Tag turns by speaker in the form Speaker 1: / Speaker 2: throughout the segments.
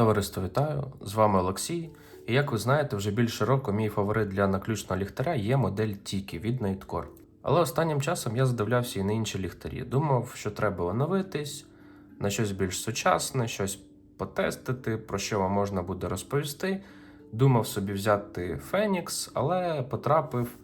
Speaker 1: Товариство вітаю! З вами Олексій. І як ви знаєте, вже більше року мій фаворит для наключного ліхтаря є модель Tiki від Nightcore. Але останнім часом я задивлявся і на інші ліхтарі. Думав, що треба оновитись на щось більш сучасне, щось потестити, про що вам можна буде розповісти. Думав собі взяти Phoenix, але потрапив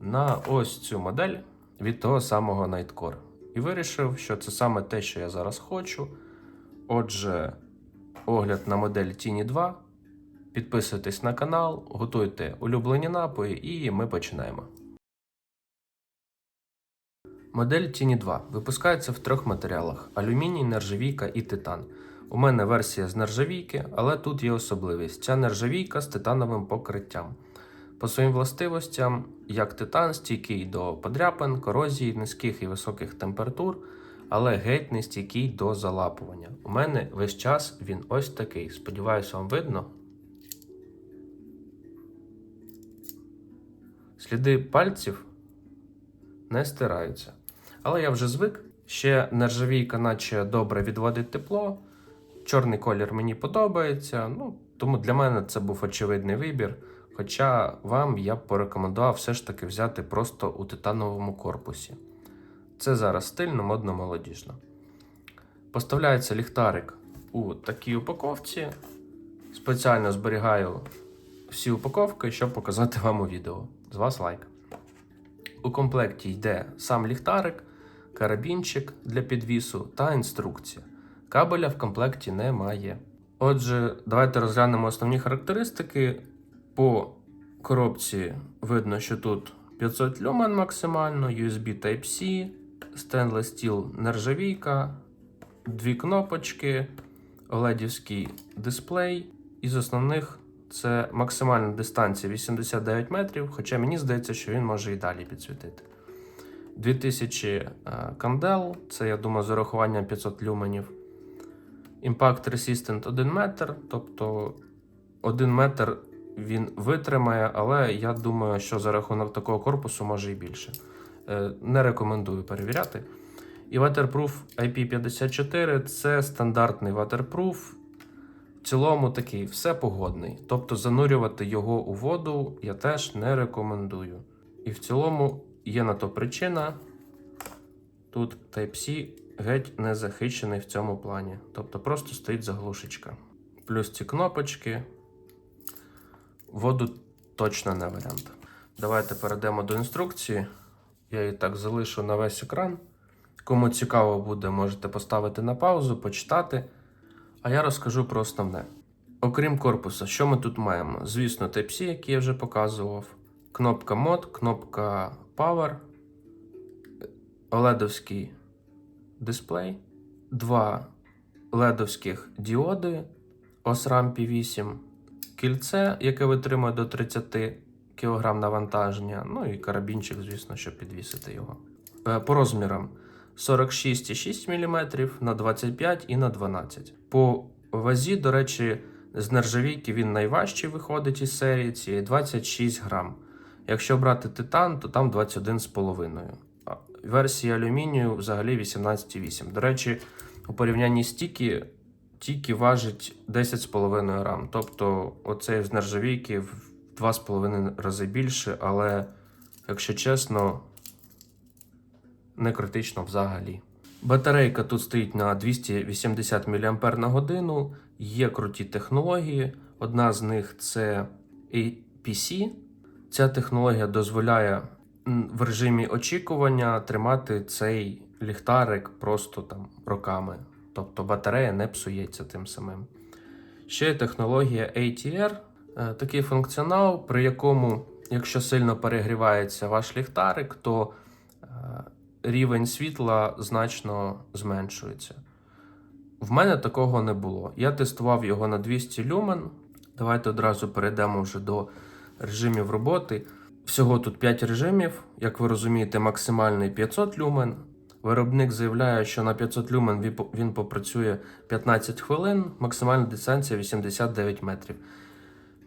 Speaker 1: на ось цю модель від того самого Nightcore. І вирішив, що це саме те, що я зараз хочу. Отже, огляд на модель Tini 2. Підписуйтесь на канал, готуйте улюблені напої, і ми починаємо. Модель Tini 2 випускається в трьох матеріалах: алюміній, нержавійка і титан. У мене версія з нержавійки, але тут є особливість. Ця нержавійка з титановим покриттям. По своїм властивостям, як титан, стійкий до подряпин, корозії, низьких і високих температур, але геть не стійкий до залапування. У мене весь час він ось такий. Сподіваюся, вам видно. Сліди пальців не стираються. Але я вже звик. Ще нержавійка, наче добре відводить тепло. Чорний колір мені подобається. Ну, тому для мене це був очевидний вибір. Хоча вам я б порекомендував все ж таки взяти просто у титановому корпусі. Це зараз стильно, модно, молодіжно. Поставляється ліхтарик у такій упаковці. Спеціально зберігаю всі упаковки, щоб показати вам у відео. З вас лайк. У комплекті йде сам ліхтарик, карабінчик для підвісу та інструкція. Кабеля в комплекті немає. Отже, давайте розглянемо основні характеристики. По коробці видно, що тут 500 люмен максимально, USB Type-C, Stainless Steel нержавійка, дві кнопочки, OLED дисплей. Із основних це максимальна дистанція 89 метрів, хоча мені здається, що він може і далі підсвітити. 2000 е, кандел, це, я думаю, з урахуванням 500 люменів. Impact Resistant 1 метр, тобто 1 метр він витримає, але я думаю, що за рахунок такого корпусу може і більше. Е, Не рекомендую перевіряти. І Waterproof IP54 це стандартний waterproof. В цілому такий все погодний. Тобто занурювати його у воду я теж не рекомендую. І в цілому є на то причина. Тут Type-C геть не захищений в цьому плані. Тобто просто стоїть заглушечка. Плюс ці кнопочки. Воду точно не варіант. Давайте перейдемо до інструкції. Я її так залишу на весь екран. Кому цікаво буде, можете поставити на паузу, почитати. А я розкажу про основне. Окрім корпуса, що ми тут маємо? Звісно, Type-C, який я вже показував, кнопка Mod, кнопка Power, OLED дисплей, два ледовських діоди OSRAM P8, кільце, яке витримує до 30 кг навантаження, ну і карабінчик, звісно, щоб підвісити його. Е, По розмірам 46,6 мм на 25 і на 12. По вазі, до речі, з нержавійки він найважчий виходить із серії цієї 26 грам. Якщо брати титан, то там 21,5. Версія алюмінію взагалі 18,8. До речі, у порівнянні з Тікі, Тікі важить 10,5 грам. Тобто оцей з нержавійки 2,5 рази більше, але, якщо чесно, не критично взагалі. Батарейка тут стоїть на 280 мАч на годину. Є круті технології. Одна з них це APC. Ця технологія дозволяє в режимі очікування тримати цей ліхтарик просто там роками. Тобто батарея не псується тим самим. Ще є технологія ATR, такий функціонал, при якому, якщо сильно перегрівається ваш ліхтарик, то е, рівень світла значно зменшується. В мене такого не було. Я тестував його на 200 люмен. Давайте одразу перейдемо вже до режимів роботи. Всього тут 5 режимів. Як ви розумієте, максимальний 500 люмен. Виробник заявляє, що на 500 люмен він попрацює 15 хвилин, максимальна дистанція 89 метрів.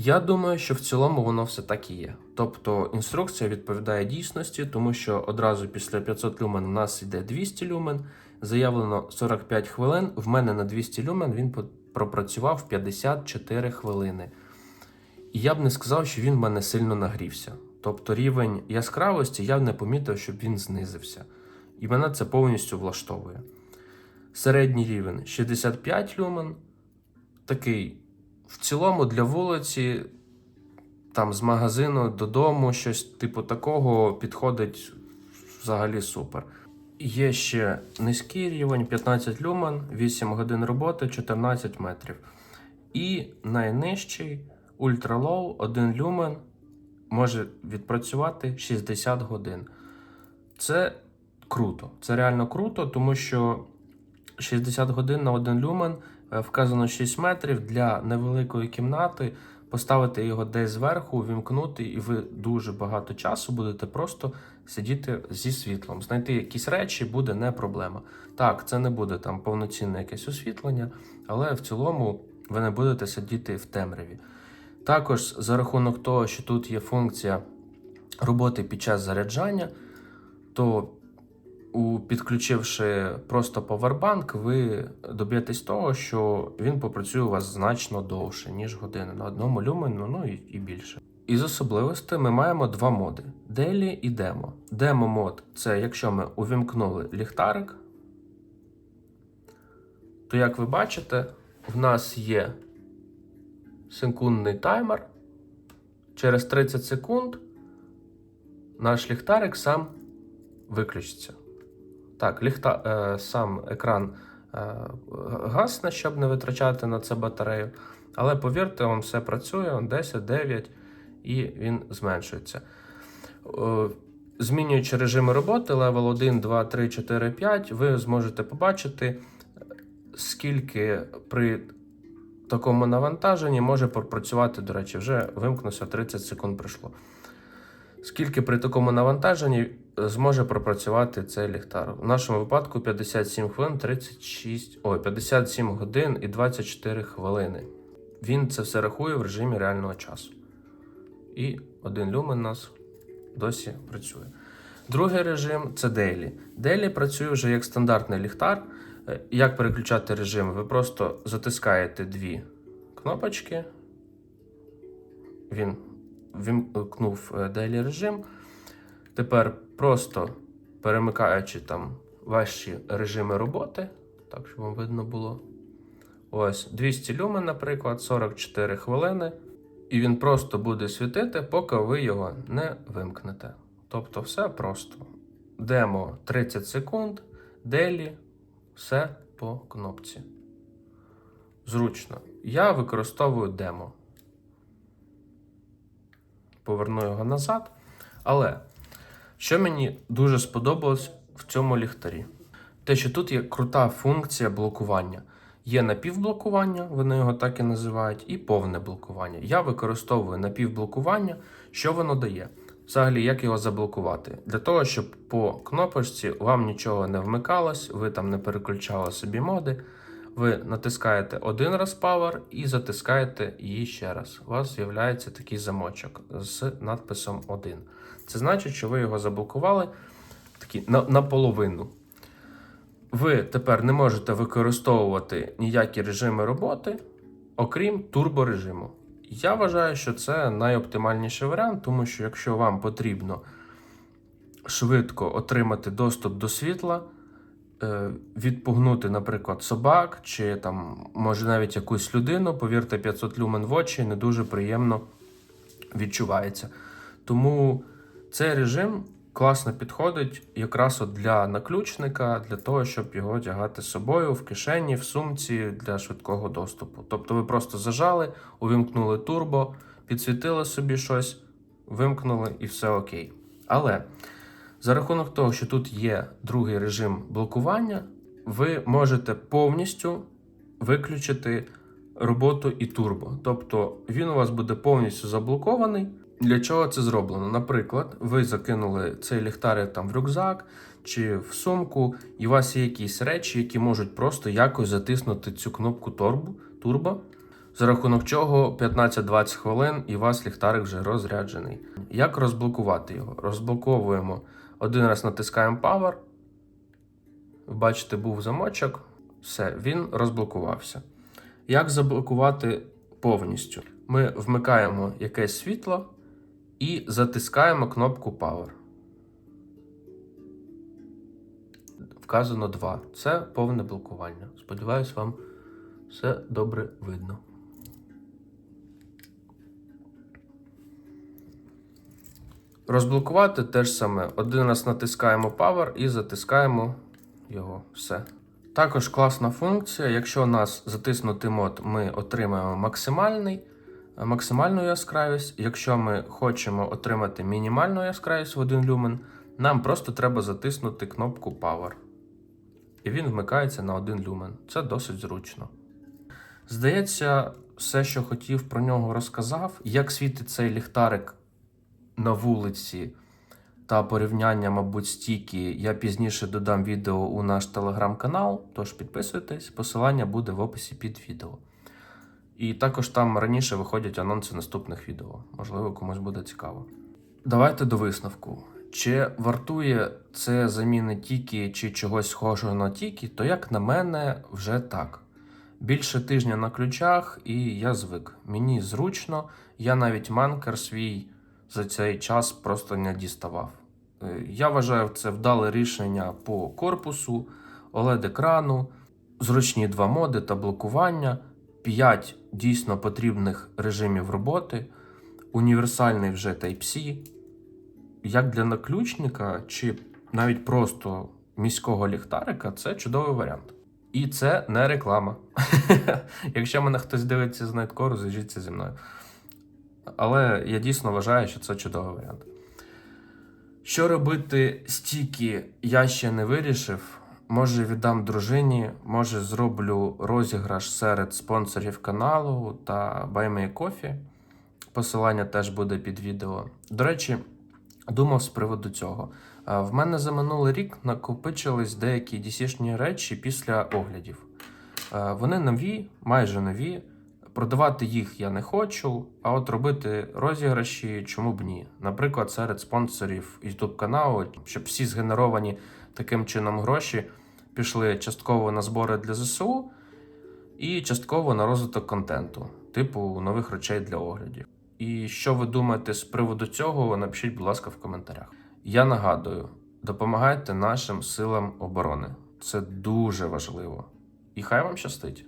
Speaker 1: Я думаю, що в цілому воно все так і є. Тобто інструкція відповідає дійсності, тому що одразу після 500 люмен у нас йде 200 люмен, заявлено 45 хвилин. В мене на 200 люмен він пропрацював 54 хвилини. І я б не сказав, що він в мене сильно нагрівся. Тобто рівень яскравості я б не помітив, щоб він знизився. І мене це повністю влаштовує. Середній рівень 65 люмен. Такий в цілому для вулиці, там з магазину додому, щось типу такого підходить взагалі супер. Є ще низький рівень 15 люмен, 8 годин роботи, 14 метрів. І найнижчий Low 1 люмен може відпрацювати 60 годин. Це круто. Це реально круто, тому що 60 годин на 1 люмен вказано 6 метрів для невеликої кімнати. Поставити його десь зверху, вімкнути, і ви дуже багато часу будете просто сидіти зі світлом. Знайти якісь речі буде не проблема. Так, це не буде там повноцінне якесь освітлення, але в цілому ви не будете сидіти в темряві. Також за рахунок того, що тут є функція роботи під час заряджання, то у підключивши просто повербанк, ви доб'єтесь того, що він попрацює у вас значно довше, ніж години на одному люмену, ну і, і більше. Із особливостей ми маємо два моди: Daily і Demo. Demo мод це якщо ми увімкнули ліхтарик, то як ви бачите, в нас є секундний таймер. Через 30 секунд наш ліхтарик сам виключиться. Так, ліхта, е, сам екран е, гасне, щоб не витрачати на це батарею. Але повірте, вам все працює 10, 9 і він зменшується. Е, змінюючи режими роботи, левел 1, 2, 3, 4, 5, ви зможете побачити, скільки при такому навантаженні може пропрацювати, до речі, вже вимкнувся 30 секунд пройшло. Скільки при такому навантаженні е, зможе пропрацювати цей ліхтар? В нашому випадку 57 хвилин 36, ой, 57 годин і 24 хвилини. Він це все рахує в режимі реального часу. І один люмен у нас досі працює. Другий режим це Daily. Daily працює вже як стандартний ліхтар. Е, Як переключати режим? Ви просто затискаєте дві кнопочки. Він вімкнув е, Daily режим. Тепер просто перемикаючи там ваші режими роботи, так щоб вам видно було. Ось 200 люмен, наприклад, 44 хвилини. І він просто буде світити, поки ви його не вимкнете. Тобто, все просто. Демо 30 секунд, делі, все по кнопці. Зручно. Я використовую демо. Поверну його назад. Але що мені дуже сподобалось в цьому ліхтарі? Те, що тут є крута функція блокування. Є напівблокування, вони його так і називають, і повне блокування. Я використовую напівблокування. Що воно дає? Взагалі, як його заблокувати? Для того, щоб по кнопочці вам нічого не вмикалось, ви там не переключали собі моди. Ви натискаєте один раз Power і затискаєте її ще раз. У вас з'являється такий замочок з надписом 1. Це значить, що ви його заблокували такі, на, наполовину. Ви тепер не можете використовувати ніякі режими роботи, окрім турборежиму. Я вважаю, що це найоптимальніший варіант, тому що якщо вам потрібно швидко отримати доступ до світла, е, відпугнути, наприклад, собак чи там, може навіть якусь людину, повірте, 500 люмен в очі не дуже приємно відчувається. Тому цей режим класно підходить якраз от для наключника, для того, щоб його одягати з собою в кишені, в сумці для швидкого доступу. Тобто ви просто зажали, увімкнули турбо, підсвітили собі щось, вимкнули і все окей. Але за рахунок того, що тут є другий режим блокування, ви можете повністю виключити роботу і турбо. Тобто він у вас буде повністю заблокований. Для чого це зроблено? Наприклад, ви закинули цей ліхтарик там в рюкзак чи в сумку, і у вас є якісь речі, які можуть просто якось затиснути цю кнопку торбу, турбо, за рахунок чого 15-20 хвилин і у вас ліхтарик вже розряджений. Як розблокувати його? Розблоковуємо один раз натискаємо Power. Бачите, був замочок. Все, він розблокувався. Як заблокувати повністю? Ми вмикаємо якесь світло і затискаємо кнопку Power. Вказано 2. Це повне блокування. Сподіваюсь, вам все добре видно. Розблокувати теж саме. Один раз натискаємо Power і затискаємо його. Все. Також класна функція. Якщо нас затиснутий мод, ми отримаємо максимальний, максимальну яскравість. Якщо ми хочемо отримати мінімальну яскравість в 1 люмен, нам просто треба затиснути кнопку Power. І він вмикається на 1 люмен. Це досить зручно. Здається, все, що хотів про нього, розказав. Як світить цей ліхтарик на вулиці та порівняння, мабуть, стіки, я пізніше додам відео у наш телеграм-канал, тож підписуйтесь, посилання буде в описі під відео. І також там раніше виходять анонси наступних відео. Можливо, комусь буде цікаво. Давайте до висновку. Чи вартує це заміни тіки чи чогось схожого на тіки, то як на мене, вже так. Більше тижня на ключах, і я звик. Мені зручно, я навіть манкер свій за цей час просто не діставав. Е, Я вважаю це вдале рішення по корпусу, OLED-екрану, зручні два моди та блокування, 5 дійсно потрібних режимів роботи, універсальний вже Type-C. Як для наключника чи навіть просто міського ліхтарика, це чудовий варіант. І це не реклама. Якщо мене хтось дивиться з Найткору, зв'яжіться зі мною. Але я дійсно вважаю, що це чудовий варіант. Що робити стільки, я ще не вирішив. Може, віддам дружині, може, зроблю розіграш серед спонсорів каналу та Buy Me. Посилання теж буде під відео. До речі, думав з приводу цього. В мене за минулий рік накопичились деякі DC-шні речі після оглядів. Вони нові, майже нові. Продавати їх я не хочу, а от робити розіграші чому б ні. Наприклад, серед спонсорів YouTube каналу, щоб всі згенеровані таким чином гроші пішли частково на збори для ЗСУ і частково на розвиток контенту, типу нових речей для оглядів. І що ви думаєте з приводу цього, напишіть, будь ласка, в коментарях. Я нагадую, допомагайте нашим силам оборони. Це дуже важливо. І хай вам щастить!